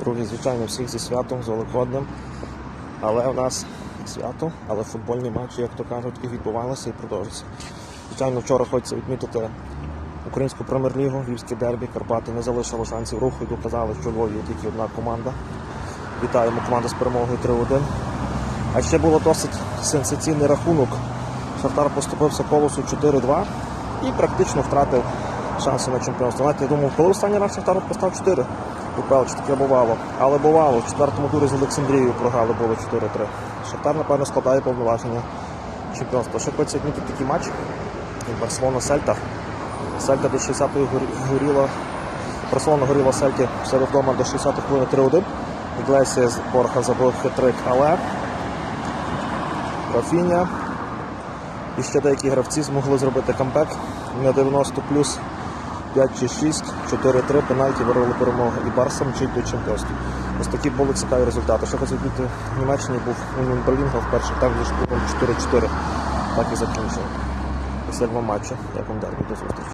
Друзі, звичайно, всіх зі святом, з Великоднем. Але у нас свято, але футбольні матчі, як то кажуть, і відбувалися і продовжуються. Звичайно, вчора хочеться відмітити українську прем'єр-лігу, львівське дербі, Карпати не залишило шансів руху і доказали, що Львові є тільки одна команда. Вітаємо команду з перемогою 3-1. А ще було досить сенсаційний рахунок. Шахтар поступився колосу 4-2 і практично втратив шанси на чемпіонство. Знаєте, я думав, коли останній раз Шахтар постав 4 УПЛ, чи таке бувало. Але бувало, в четвертому турі з Олександрією програли було 4-3. Шахтар, напевно, складає повноваження чемпіонства. Ще хочеться відмітити такий матч, Барселона Сельта. Сельта до 60-ї горіла. Барселона горіла Сельті в себе вдома до 60-ї хвилини 3-1. Іглесія з Борха забив хитрик, але Рафіня і ще деякі гравці змогли зробити камбек на 90 плюс 5 чи 6, 4-3 пенальті вирвали перемогу. І Барса мчить до чемпіонства. Ось такі були цікаві результати. Що хотів бути в Німеччині був Уніон Берлінга вперше, там же ж 4-4. Так і закінчили. Після два матчі. Як вам дербі. До зустрічі.